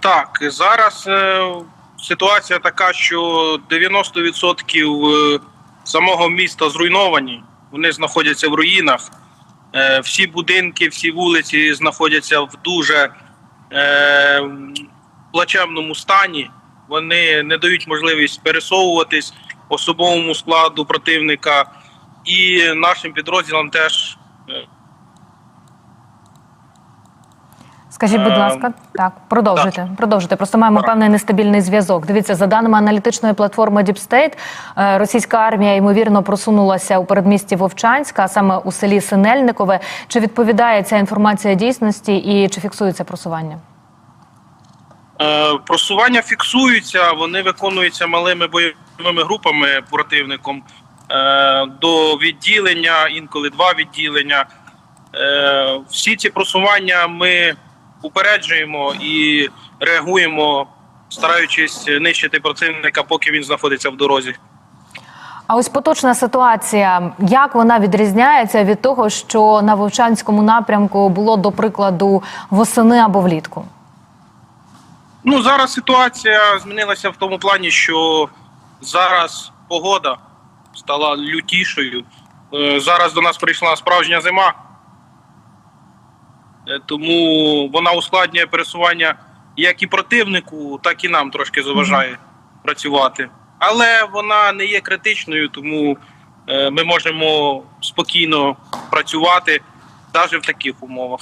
Так, зараз е, ситуація така, що 90% е, самого міста зруйновані. Вони знаходяться в руїнах. Е, всі будинки, всі вулиці знаходяться в дуже плачевному стані. Вони не дають можливість пересовуватись особовому складу противника і нашим підрозділам теж Скажіть, будь Е, ласка, так, продовжуйте. Продовжуйте. Просто маємо Так. певний нестабільний зв'язок. Дивіться, за даними аналітичної платформи Deep State, е, російська армія ймовірно просунулася у передмісті Вовчанська, а саме у селі Синельникове. Чи відповідає ця інформація дійсності і чи фіксується просування? Е, Просування фіксуються, вони виконуються малими бойовими групами противником е, до відділення, інколи два відділення. Е, Всі ці просування ми упереджуємо і реагуємо, стараючись нищити противника, поки він знаходиться в дорозі. А ось поточна ситуація, як вона відрізняється від того, що на Вовчанському напрямку було до прикладу восени або влітку? Ну, зараз ситуація змінилася в тому плані, що зараз погода стала лютішою. Е, Зараз до нас прийшла справжня зима, тому вона ускладнює пересування як і противнику, так і нам трошки заважає працювати. Але вона не є критичною, тому е, ми можемо спокійно працювати навіть в таких умовах.